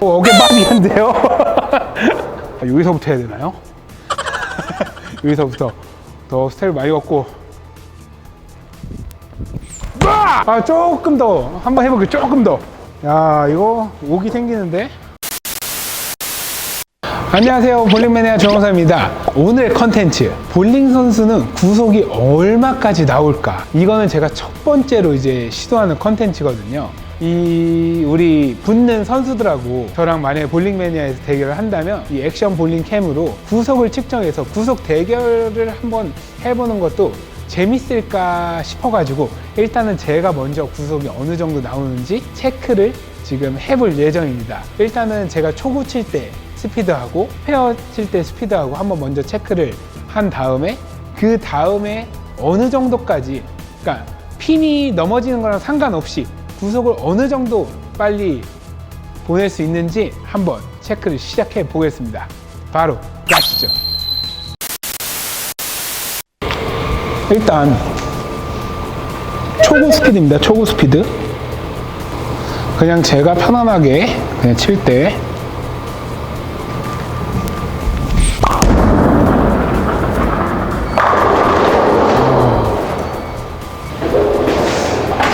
어, 어깨밥이한데요? 여기서부터 해야 되나요? 여기서부터. 더 스텝을 많이 걷고. 아 조금 더. 한번 해볼게요. 조금 더야 이거 오기 생기는데 안녕하세요. 볼링매니아 정호사입니다. 오늘 컨텐츠 볼링 선수는 구속이 얼마까지 나올까? 이거는 제가 첫 번째로 이제 시도하는 컨텐츠거든요. 이 우리 붙는 선수들하고 저랑 만약에 볼링 매니아에서 대결을 한다면 이 액션 볼링 캠으로 구속을 측정해서 구속 대결을 한번 해보는 것도 재밌을까 싶어가지고 일단은 제가 먼저 구속이 어느 정도 나오는지 체크를 지금 해볼 예정입니다. 일단은 제가 초구 칠 때 스피드하고 페어 칠 때 스피드하고 한번 먼저 체크를 한 다음에 그 다음에 어느 정도까지 그러니까 핀이 넘어지는 거랑 상관없이 구속을 어느 정도 빨리 보낼 수 있는지 한번 체크를 시작해 보겠습니다. 바로 가시죠. 일단 초구 스피드입니다. 초구 스피드. 그냥 제가 편안하게 그냥 칠 때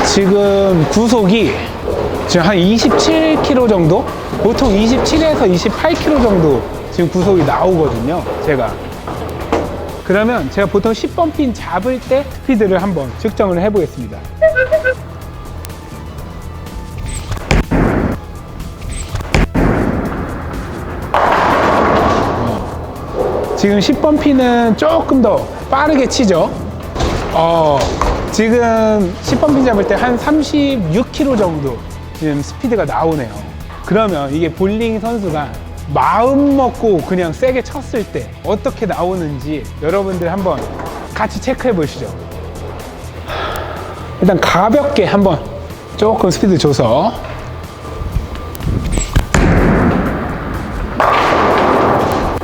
지금 구속이 지금 한 27km 정도? 보통 27에서 28km 정도 지금 구속이 나오거든요. 제가. 그러면 제가 보통 10번 핀 잡을 때 스피드를 한번 측정을 해보겠습니다. 지금 10번 핀은 조금 더 빠르게 치죠. 어, 지금 10번 핀 잡을 때 한 36km 정도 지금 스피드가 나오네요. 그러면 이게 볼링 선수가 마음 먹고 그냥 세게 쳤을 때 어떻게 나오는지 여러분들 한번 같이 체크해 보시죠. 일단 가볍게 한번 조금 스피드 줘서.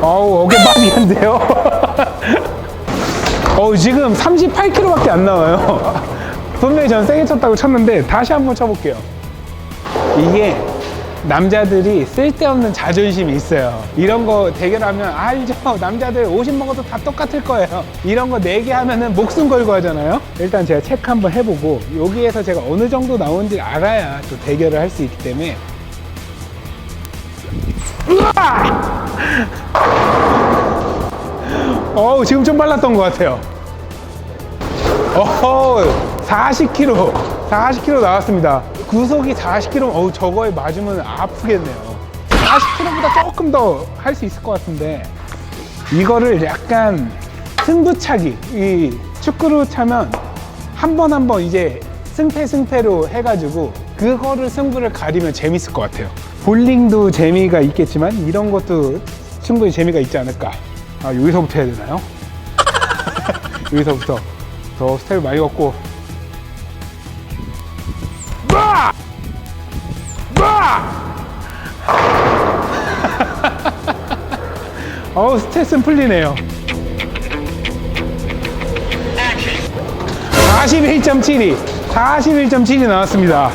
어우 어깨밥이한데요? 어우 지금 38km밖에 안 나와요. 분명히 전 세게 쳤다고 쳤는데 다시 한번 쳐볼게요. 이게 남자들이 쓸데없는 자존심이 있어요. 이런 거 대결하면 알죠 남자들 50 먹어도 다 똑같을 거예요. 이런 거 4개 하면은 목숨 걸고 하잖아요. 일단 제가 체크 한번 해보고 여기에서 제가 어느 정도 나오는지 알아야 또 대결을 할 수 있기 때문에. 어우 지금 좀 빨랐던 것 같아요. 어허 40km 40km 나왔습니다. 구속이 40km 어우 저거에 맞으면 아프겠네요. 40km보다 조금 더 할 수 있을 것 같은데 이거를 약간 승부차기 이 축구로 차면 한 번 한 번 이제 승패 승패로 해가지고 그거를 승부를 가리면 재밌을 것 같아요. 볼링도 재미가 있겠지만 이런 것도 충분히 재미가 있지 않을까. 아 여기서부터 해야 되나요? 여기서부터. 더 스텝을 많이 걷고 어우 스트레스는 풀리네요. 41.72 41.7이 나왔습니다.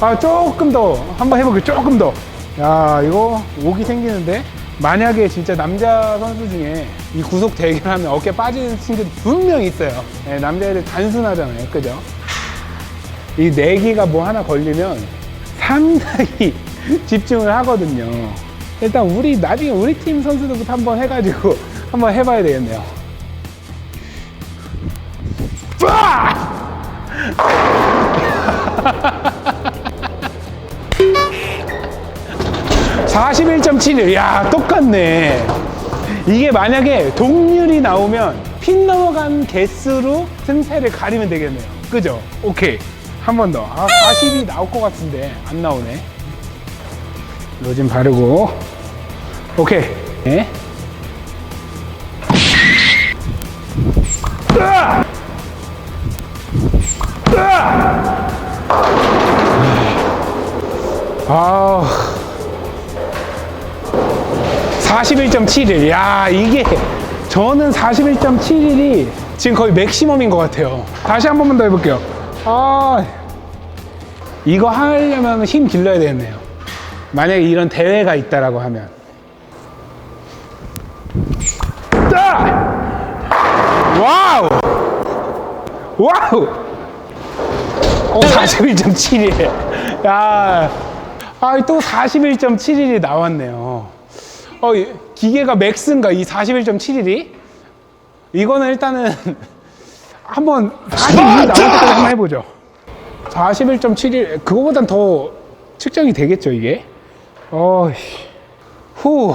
아 조금 더 한번 해볼게요 조금 더야 이거 오기 생기는데? 만약에 진짜 남자 선수 중에 이 구속 대결하면 어깨 빠지는 친구들 분명히 있어요. 네, 남자애들 단순하잖아요 그죠? 이 내기가 뭐 하나 걸리면 상당히 집중을 하거든요 일단 우리 나중에 우리 팀 선수들부터 한번 해가지고 한번 해봐야 되겠네요 빠! 41.71. 야, 똑같네. 이게 만약에 동률이 나오면 핀 넘어간 개수로 승패를 가리면 되겠네요. 그죠? 오케이. 한 번 더. 아, 40이 나올 것 같은데 안 나오네. 로진 바르고. 오케이. 네. 으아! 으아! 아. 41.71. 야, 이게 저는 41.71이 지금 거의 맥시멈인 것 같아요. 다시 한 번만 더 해볼게요. 아, 이거 하려면 힘 길러야 되겠네요. 만약에 이런 대회가 있다라고 하면. 따! 와우! 와우! 어, 41.71. 야, 아, 또 41.71이 나왔네요. 어, 이 기계가 맥스인가, 이 41.71이? 이거는 일단은 한번 42 나올 때까지 한번 해보죠. 41.71, 그거보단 더 측정이 되겠죠, 이게? 어이, 후.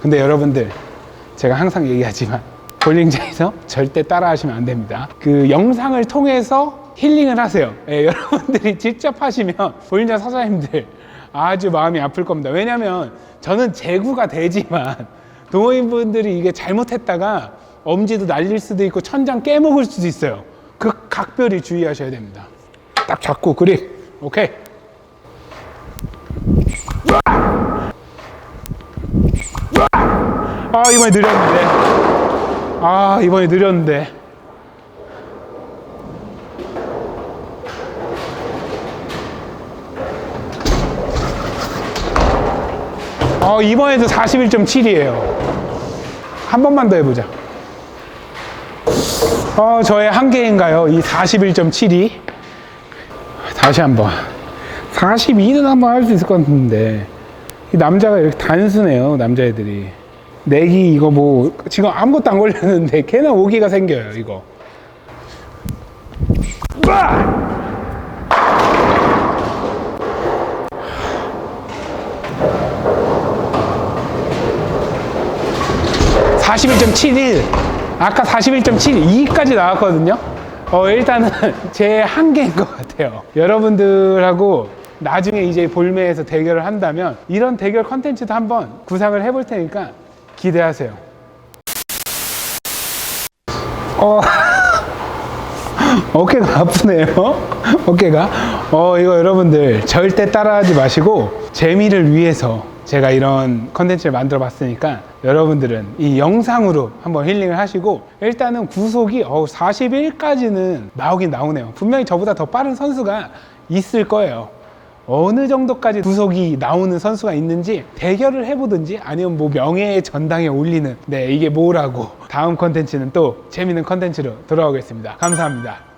근데 여러분들, 제가 항상 얘기하지만, 볼링장에서 절대 따라 하시면 안 됩니다. 그 영상을 통해서 힐링을 하세요. 예, 여러분들이 직접 하시면 볼링장 사장님들 아주 마음이 아플 겁니다. 왜냐면 저는 제구가 되지만 동호인분들이 이게 잘못했다가 엄지도 날릴 수도 있고 천장 깨먹을 수도 있어요. 그 각별히 주의하셔야 됩니다. 딱 잡고 그립. 오케이. 아 이번에 느렸는데. 아 이번에 느렸는데. 어, 이번에도 41.7이에요. 한 번만 더 해보자. 어, 저의 한계인가요? 이 41.7이? 다시 한 번. 42는 한번 할 수 있을 것 같은데. 이 남자가 이렇게 단순해요, 남자애들이. 내기 이거 뭐, 지금 아무것도 안 걸렸는데, 걔나 오기가 생겨요, 이거. 으아! 41.71 아까 41.72까지 나왔거든요. 어, 일단은 제 한계인 것 같아요. 여러분들하고 나중에 이제 볼매에서 대결을 한다면 이런 대결 컨텐츠도 한번 구상을 해볼 테니까 기대하세요. 어, 어깨가 아프네요. 어깨가. 어 이거 여러분들 절대 따라하지 마시고 재미를 위해서 제가 이런 컨텐츠를 만들어 봤으니까 여러분들은 이 영상으로 한번 힐링을 하시고 일단은 구속이 어 41까지는 나오긴 나오네요. 분명히 저보다 더 빠른 선수가 있을 거예요. 어느 정도까지 구속이 나오는 선수가 있는지 대결을 해보든지 아니면 뭐 명예의 전당에 올리는 네 이게 뭐라고. 다음 컨텐츠는 또 재밌는 컨텐츠로 돌아오겠습니다. 감사합니다